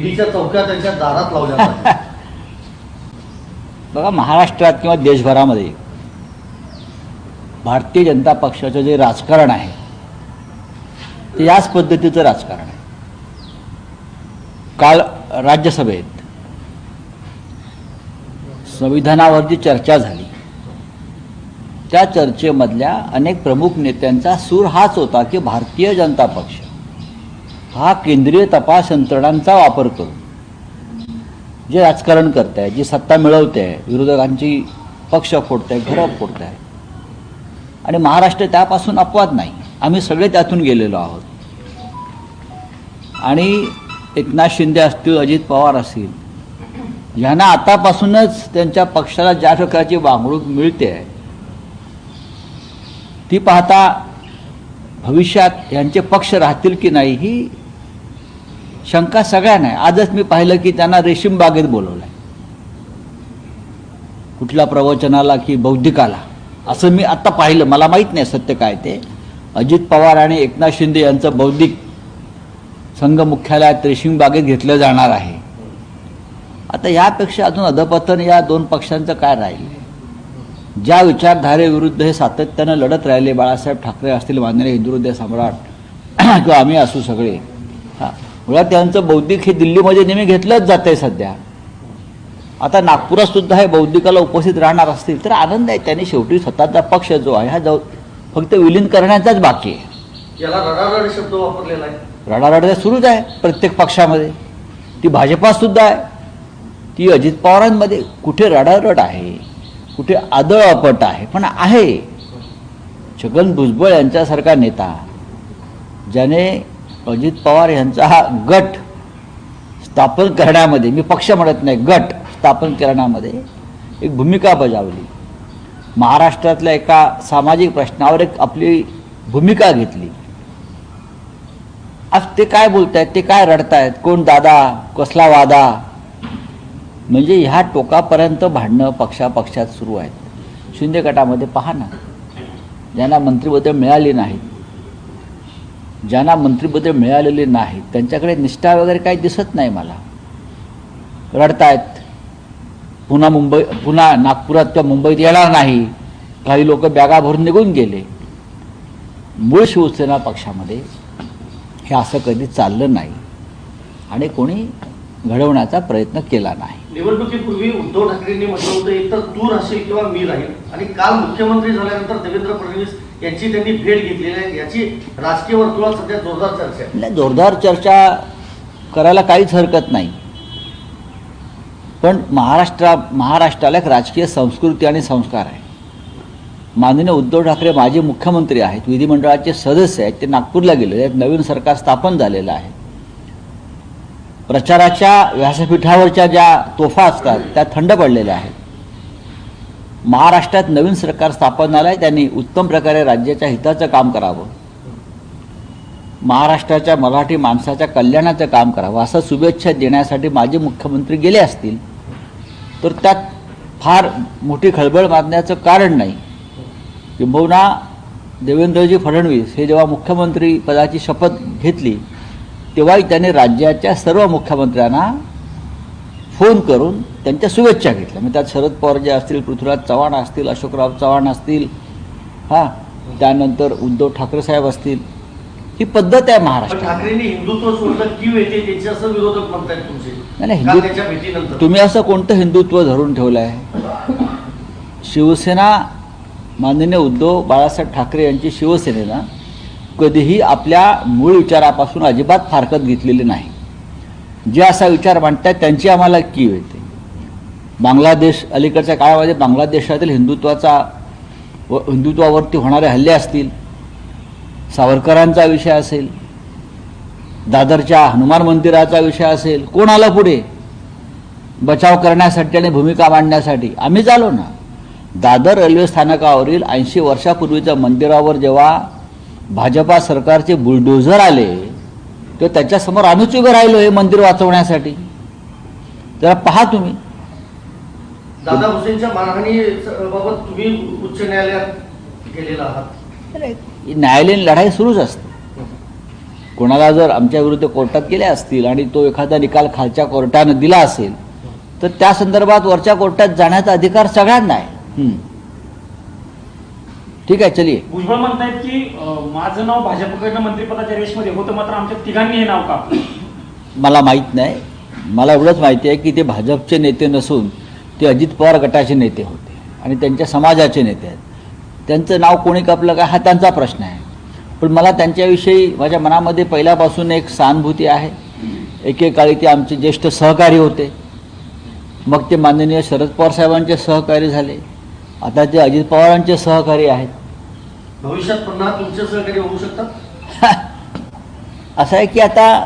ईडीच्या चौक्या त्यांच्या दारात लावल्या जातात. बघा महाराष्ट्रात किंवा देशभरामध्ये भारतीय जनता पक्षाचं जे राजकारण आहे ते याच पद्धतीचं राजकारण आहे काल राज्यसभेत संविधानावर जी चर्चा झाली त्या चर्चेमधल्या अनेक प्रमुख नेत्यांचा सूर हाच होता की भारतीय जनता पक्ष हा केंद्रीय तपास यंत्रणांचा वापर करून जे राजकारण करत आहे जी सत्ता मिळवते आहे विरोधकांची पक्ष फोडत आहे घरं फोडत आहे आणि महाराष्ट्र त्यापासून अपवाद नाही. आम्ही सगळे त्यातून गेलेलो आहोत. आणि एकनाथ शिंदे असतील अजित पवार असतील यांना आतापासूनच त्यांच्या पक्षाला ज्या प्रकारची वागणूक मिळते आहे ती पाहता भविष्यात यांचे पक्ष राहतील की नाही ही शंका सगळ्यांना आहे आजच मी पाहिलं की त्यांना रेशीम बागेत बोलवलं आहे कुठल्या प्रवचनाला की बौद्धिकाला. असं मी आत्ता पाहिलं. मला माहीत नाही सत्य काय ते. अजित पवार आणि एकनाथ शिंदे यांचं बौद्धिक संघ मुख्यालयात रेशीम बागेत घेतलं जाणार आहे. आता यापेक्षा अजून अधपतन या दोन पक्षांचं काय राहील? ज्या विचारधारेविरुद्ध हे सातत्यानं लढत राहिले बाळासाहेब ठाकरे असतील माननीय हिंदुहृदय सम्राट किंवा आम्ही असू सगळे. हा. मुळात त्यांचं बौद्धिक हे दिल्लीमध्ये नेहमी घेतलंच जात आहे सध्या. आता नागपुरात सुद्धा हे बौद्धिकाला उपस्थित राहणार असतील तर आनंद आहे. त्यांनी शेवटी स्वतःचा पक्ष जो आहे हा जाऊ फक्त विलीन करण्याचाच बाकी आहे. याला रडारड शब्द वापरलेला आहे. रडारड तर सुरूच आहे प्रत्येक पक्षामध्ये. ती भाजपात सुद्धा आहे. ती अजित पवारांमध्ये कुठे रडारड आहे कुठे आदळ अपट आहे पण आहे. छगन भुजबळ यांच्यासारखा नेता ज्याने अजित पवार यांचा हा गट स्थापन करण्यामध्ये मी पक्ष म्हणत नाही गट स्थापन करण्यामध्ये एक भूमिका बजावली. महाराष्ट्रातल्या एका सामाजिक प्रश्नावर एक आपली भूमिका घेतली. आज ते काय बोलतायत ते काय रडतायत कोण दादा कसला वादा? म्हणजे ह्या टोकापर्यंत भांडणं पक्षापक्षात सुरू आहेत. शिंदे गटामध्ये पहा ना ज्यांना मंत्रिपद मिळाली नाहीत ज्यांना मंत्रिपद मिळालेली नाही त्यांच्याकडे निष्ठा वगैरे काही दिसत नाही मला. रडतायत. पुन्हा मुंबई पुन्हा नागपुरात किंवा मुंबईत येणार नाही. काही लोक बॅगा भरून निघून गेले. मूळ शिवसेना पक्षामध्ये हे असं कधी चाललं नाही. आणि कोणी घडवण्याचा प्रयत्न केला नाही. निवडणुकीपूर्वी उद्धव ठाकरेंनी म्हटलं होतं एकतर तू राहशील किंवा मी राहील. आणि काल मुख्यमंत्री झाल्यानंतर देवेंद्र फडणवीस यांची त्यांनी भेट घेतलेली आहे. याची राजकीय वर्तुळात सध्या जोरदार चर्चा आहे. नाही जोरदार चर्चा करायला काहीच हरकत नाही. पण महाराष्ट्रा महाराष्ट्राला एक राजकीय संस्कृती आणि संस्कार आहे. माननीय उद्धव ठाकरे माजी मुख्यमंत्री आहेत विधिमंडळाचे सदस्य आहेत ते नागपूरला गेलेले आहेत नवीन सरकार स्थापन झालेलं आहे. प्रचाराच्या व्यासपीठावरच्या ज्या तोफा असतात त्या थंड पडलेल्या आहेत. महाराष्ट्रात नवीन सरकार स्थापन झालं आहे त्यांनी उत्तम प्रकारे राज्याच्या हिताचं काम करावं. महाराष्ट्राच्या मराठी माणसाच्या कल्याणाचं काम करावं असं शुभेच्छा देण्यासाठी माजी मुख्यमंत्री गेले असतील तर त्यात फार मोठी खळबळ मारण्याचं कारण नाही. किंबहुना देवेंद्रजी फडणवीस हे जेव्हा मुख्यमंत्री पदाची शपथ घेतली तेव्हाही त्यांनी राज्याच्या सर्व मुख्यमंत्र्यांना फोन करून त्यांच्या शुभेच्छा घेतल्या. मग त्यात शरद पवार जे असतील पृथ्वीराज चव्हाण असतील अशोकराव चव्हाण असतील हां त्यानंतर उद्धव ठाकरे साहेब असतील ही पद्धत आहे महाराष्ट्रात. नाही, हिंदू- तुम्ही असं कोणतं हिंदुत्व धरून ठेवलं आहे शिवसेना माननीय उद्धव बाळासाहेब ठाकरे यांची शिवसेनेनं कधीही आपल्या मूळ विचारापासून अजिबात फारकत घेतलेली नाही. जे असा विचार मांडतात त्यांची आम्हाला कीव येते बांगलादेश अलीकडच्या काळामध्ये बांगलादेशातील हिंदुत्वाचा व हिंदुत्वावरती होणारे हल्ले असतील सावरकरांचा विषय असेल दादरच्या हनुमान मंदिराचा विषय असेल कोण आला पुढे? बचाव करण्यासाठी आणि भूमिका मांडण्यासाठी. आम्हीच आलो ना. दादर रेल्वे स्थानकावरील ऐंशी वर्षापूर्वीच्या मंदिरावर जेव्हा भाजपा सरकारचे बुलडोझर आले तेव्हा त्याच्यासमोर आम्हीच उभे राहिलो हे मंदिर वाचवण्यासाठी. जरा पहा तुम्ही. दादा हुसेनच्या मारहाणी बाबत तुम्ही उच्च न्यायालयात गेलेला आहात. ही न्यायालयीन लढाई सुरूच असते. कोणाला जर आमच्या विरुद्ध कोर्टात गेले असतील आणि तो एखादा निकाल खालच्या कोर्टानं दिला असेल तर त्या संदर्भात वरच्या कोर्टात जाण्याचा अधिकार सगळ्यांना आहे. हं. ठीक आहे चलिये. भुजबळ म्हणतायत की माझं नाव भाजपकडनं मंत्रिपदाच्या रेसमध्ये होतं मात्र आमच्या तिघांनी हे नाव कापलं. मला माहीत नाही. मला एवढंच माहिती आहे की ते भाजपचे नेते नसून ते अजित पवार गटाचे नेते होते आणि त्यांच्या समाजाचे नेते आहेत. त्यांचं नाव कोणी कापलं का हा त्यांचा प्रश्न आहे. पण मला त्यांच्याविषयी माझ्या मनामध्ये पहिल्यापासून एक सहानुभूती आहे. एकेकाळी ते आमचे ज्येष्ठ सहकारी होते. मग ते माननीय शरद पवार साहेबांचे सहकारी झाले. आता ते अजित पवारांचे सहकारी आहेत. भविष्यात पुन्हा तुमचे सहकारी होऊ शकतात? असं आहे की आता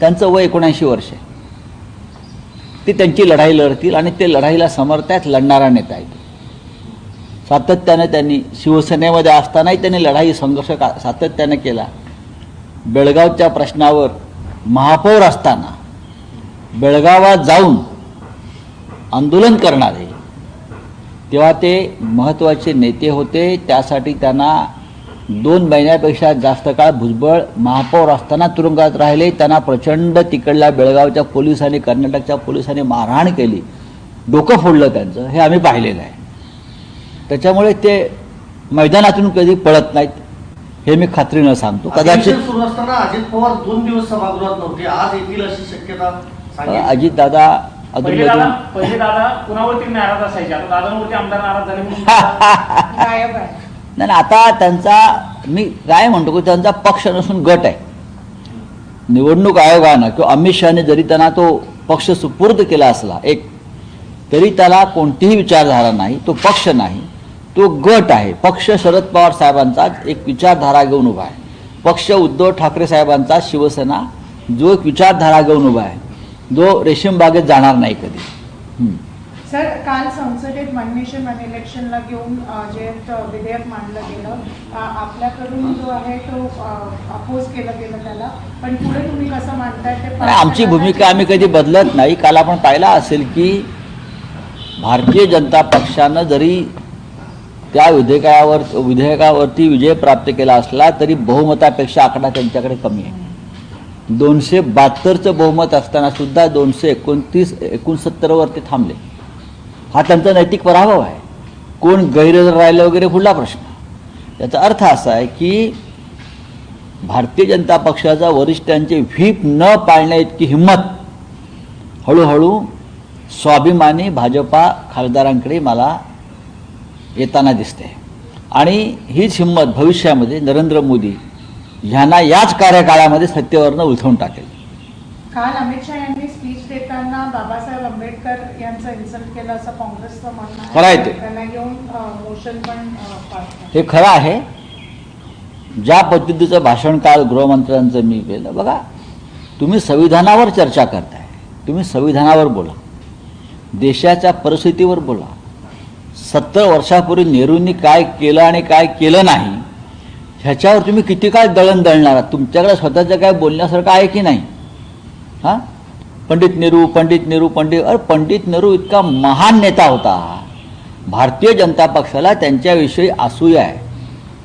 त्यांचं वय एकोणऐंशी वर्ष आहे. ते त्यांची लढाई लढतील आणि ते लढाईला समर्थ लढणारा नेता आहे सातत्याने त्यांनी शिवसेनेमध्ये असतानाही त्यांनी लढाई संघर्ष का सातत्याने केला. बेळगावच्या प्रश्नावर महापौर असताना बेळगावात जाऊन आंदोलन करणारे तेव्हा ते महत्त्वाचे नेते होते त्यासाठी त्यांना दोन महिन्यापेक्षा जास्त काळ भुजबळ महापौर असताना तुरुंगात राहिले. त्यांना प्रचंड तिकडल्या बेळगावच्या पोलिसांनी कर्नाटकच्या पोलिसांनी मारहाण केली. डोकं फोडलं त्यांचं. हे आम्ही पाहिलेलं आहे. त्याच्यामुळे ते मैदानातून कधी पळत नाहीत हे मी खात्रीनं सांगतो. कदाचित सुरू असताना अजित पवार दोन दिवस सभागृहात नव्हते. आज येतील अशी शक्यता अजित दादा पहिले दादा अधूनमधून पहिले दादा कुणावरती नाराज असायचे? आता दादांवरती आमदार नाराज झाले नाही नाही, आता त्यांचा मी काय म्हणतो की त्यांचा पक्ष नसून गट आहे. निवडणूक आयोगानं किंवा अमित शहाने जरी त्यांना तो पक्ष सुपूर्द केला असला एक तरी त्याला कोणतीही विचारधारा नाही तो पक्ष नाही तो गट आहे. पक्ष शरद पवार साहेबांचाच एक विचारधारा घेऊन उभा आहे. पक्ष उद्धव ठाकरे साहेबांचा शिवसेना जो एक विचारधारा घेऊन उभा आहे. जो रेशीमबागेत जाणार नाही कधी. सर काल संसदेत नेशन वन इलेक्शनला घेऊन जे विधेयक मांडलं गेलं आपल्याकडून जो आहे तो अपोज केलं गेलं त्याला. पण पुढे तुम्ही कसं मांडताय ते आणि आमची भूमिका आम्ही कधी बदलत नाही. काल आपण पाहिला असेल की भारतीय जनता पक्षानं जरी त्या विधेयकावर विधेयकावरती विजय प्राप्त केला असला तरी बहुमतापेक्षा आकडा त्यांच्याकडे कमी आहे. दोनशे बहात्तरचं बहुमत असताना सुद्धा दोनशे एकोणतीस एकोणसत्तरवर ते थांबले. हा त्यांचा नैतिक पराभव आहे. कोण गैरहजर राहिलं वगैरे पुढला प्रश्न. याचा अर्थ असा आहे की भारतीय जनता पक्षाचा वरिष्ठांचे व्हीप न पाळण्या इतकी हिंमत हळूहळू स्वाभिमानी भाजपा खासदारांकडे मला येताना दिसते. आणि हीच हिंमत भविष्यामध्ये नरेंद्र मोदी ह्यांना याच कार्यकाळामध्ये सत्तेवरनं उलथवून टाकेल. काल अमित शहा यांनी देताना बाबासाहेब आंबेडकर यांचं इन्सल्ट केलं असं काँग्रेसचं म्हणणं खरं आहे ते. त्यांना घेऊन मोशन पण अ. हे खरं आहे. ज्या पद्धतीचं भाषण काल गृहमंत्र्यांचं मी केलं बघा तुम्ही संविधानावर चर्चा करताय. तुम्ही संविधानावर बोला. देशाच्या परिस्थितीवर बोला. सत्तर वर्षापूर्वी नेहरूंनी काय केलं आणि काय केलं नाही ह्याच्यावर तुम्ही किती काय दळण दळणार आहात? तुमच्याकडे स्वतःचं काय बोलण्यासारखं आहे की नाही? हां? पंडित नेहरू पंडित नेहरू पंडित अरे पंडित नेहरू इतका महान नेता होता. भारतीय जनता पक्षाला त्यांच्याविषयी असूया आहे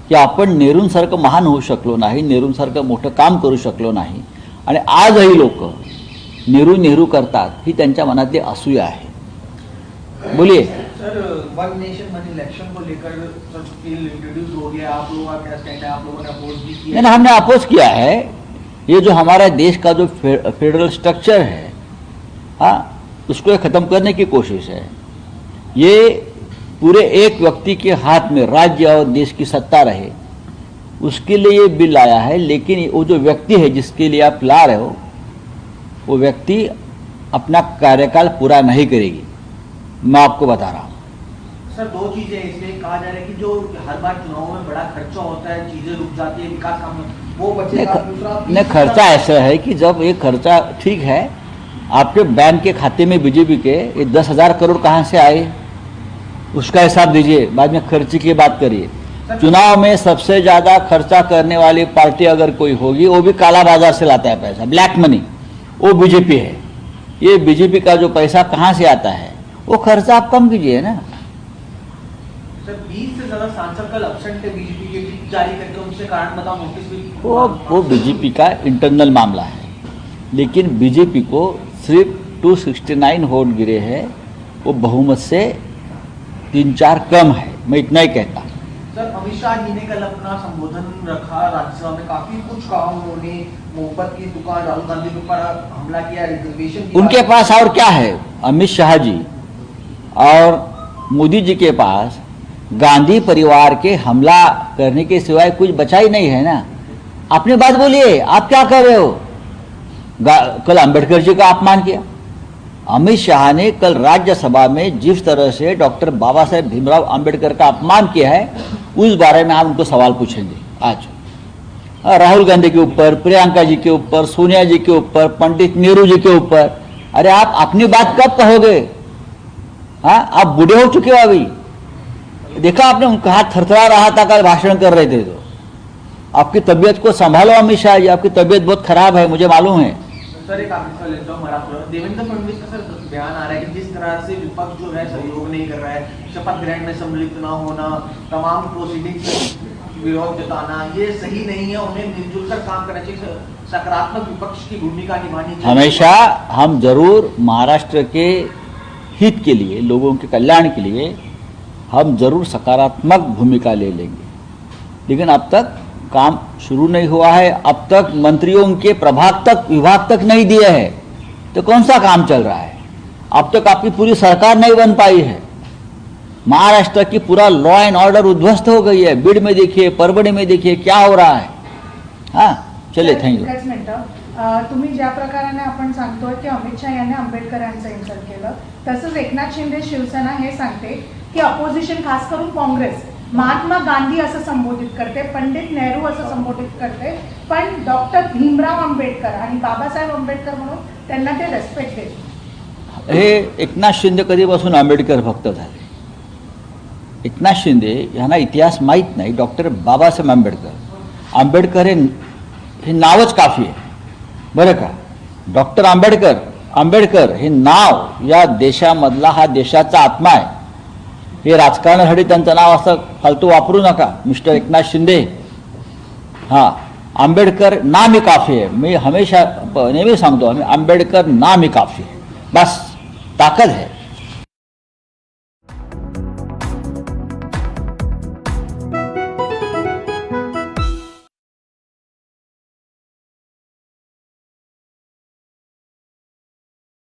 की आपण नेहरूंसारखं महान होऊ शकलो नाही नेहरूंसारखं मोठं काम करू शकलो नाही. आणि आजही लोक नेहरू नेहरू करतात ही त्यांच्या मनातली असूया आहे. बोलिये. Sir one nation one election को लेकर सर बिल इंट्रोड्यूस हो गया आप लोगों का क्या स्टैंड है आप लोगों ने अपोज भी किया नहीं हमने अपोज किया है. ये जो हमारा देश का जो फेडरल स्ट्रक्चर है हाँ उसको ख़त्म करने की कोशिश है। ये पूरे एक व्यक्ति के हाथ में राज्य और देश की सत्ता रहे। उसके लिए ये बिल आया है लेकिन वो जो व्यक्ति है जिसके लिए आप ला रहे हो वो व्यक्ति अपना कार्यकाल पूरा नहीं करेगी। मैं आपको बता रहा हूँ। सर दो चीज़ें इसमें कहा जा रहा है कि जो हर बार चुनाव में बड़ा खर्चा होता है चीज़ें रुक जाती है विकास काम वो दूसरा नहीं खर्चा ऐसा है कि जब ये खर्चा ठीक है आपके बैंक के खाते में बीजेपी के ये दस हज़ार करोड़ कहाँ से आए? उसका हिसाब दीजिए बाद में खर्च की बात करिए। चुनाव में सबसे ज़्यादा खर्चा करने वाली पार्टी अगर कोई होगी वो भी काला बाज़ार से लाता है पैसा ब्लैक मनी वो बीजेपी है। ये बीजेपी का जो पैसा कहाँ से आता है? वो खर्चा आप कम कीजिए ना। सर 20 से ज़्यादा सांसद कल अब्सेंट बीजेपी के जारी करके उनसे कारण बताओ नोटिस भी वो वो बीजेपी का इंटरनल मामला है। लेकिन बीजेपी को सिर्फ़ 269 वोट गिरे हैं वो बहुमत से तीन चार कम है मैं इतना ही कहता सर अमित शाह जी ने कल अपना संबोधन रखा राज्यसभा में काफ़ी कुछ कहा उन्होंने मोहब्बत की दुकान राहुल गांधी के ऊपर हमला किया रिजर्वेशन उनके पास और क्या है? अमित शाह जी और मोदी जी के पास गांधी परिवार के हमला करने के सिवाय कुछ बचा ही नहीं है ना? अपनी बात बोलिए आप क्या कर रहे हो? कल अंबेडकर जी का अपमान किया। अमित शाह ने कल राज्यसभा में जिस तरह से डॉक्टर बाबा साहेब भीमराव अंबेडकर का अपमान किया है, उस बारे में आप उनको सवाल पूछेंगे। आज। राहुल गांधी के ऊपर, प्रियंका जी के ऊपर, सोनिया जी के ऊपर, पंडित नेहरू जी के ऊपर। अरे आप अपनी बात कब कहोगे? हाँ आप बूढ़े हो चुके हो अभी। देखा आपने, उनका हाथ थरथरा रहा था, कल भाषण कर रहे थे तो। आपकी तबीयत को संभालो अमित शाह जी, आपकी तबीयत बहुत खराब है, मुझे मालूम है। सर, एक आखिरी सवाल लेता हूँ मराठा देवेंद्र फडणवीस का सर बयान आ रहा है कि जिस तरह से विपक्ष जो है सहयोग नहीं कर रहा है, शपथ ग्रहण में सम्मिलित न होना, तमाम प्रोसीडिंग्स विरोध जताना, ये सही नहीं है, उन्हें मिलजुल कर काम करना चाहिए। सकारात्मक विपक्ष की भूमिका निभानी चाहिए। हमेशा हम ज़रूर महाराष्ट्र के हित के लिए, लोगों के कल्याण के लिए, हम ज़रूर सकारात्मक भूमिका ले लेंगे। लेकिन अब तक काम शुरू नहीं हुआ है अब तक मंत्रियों के प्रभाग तक विभाग तक नहीं दिए हैं तो कौन सा काम चल रहा है? अब तक आपकी पूरी सरकार नहीं बन पाई है। महाराष्ट्र की पूरा लॉ एंड ऑर्डर उद्ध्वस्त हो गई है। बीड में देखिए परभणी में देखिए क्या हो रहा है? हाँ एकच मिनिटं अं, तुम्ही ज्या प्रकाराने आपण सांगतोय की अमित शहा यांनी आंबेडकर यांचं इन्सल्ट केलं तसंच एकनाथ शिंदे शिवसेना हे सांगते की अपोजिशन खास करून काँग्रेस महात्मा गांधी असं संबोधित करते पंडित नेहरू असं संबोधित करते पण डॉक्टर भीमराव आंबेडकर आणि बाबासाहेब आंबेडकर म्हणून त्यांना ते रेस्पेक्ट देते हे एकनाथ शिंदे कधीपासून आंबेडकर भक्त झाले? एकनाथ शिंदे यांना इतिहास माहीत नाही डॉक्टर बाबासाहेब आंबेडकर. आंबेडकर हे हे नावच काफी आहे. बरं का? डॉक्टर आंबेडकर आंबेडकर हे नाव या देशामधला हा देशाचा आत्मा आहे. हे राजकारणासाठी त्यांचं नाव असं फालतू वापरू नका. मिस्टर एकनाथ शिंदे. हां आंबेडकर नाम ही काफी आहे मी हमेशा नेहमी सांगतो आम्ही आंबेडकर नाम ही काफी बस ताकद है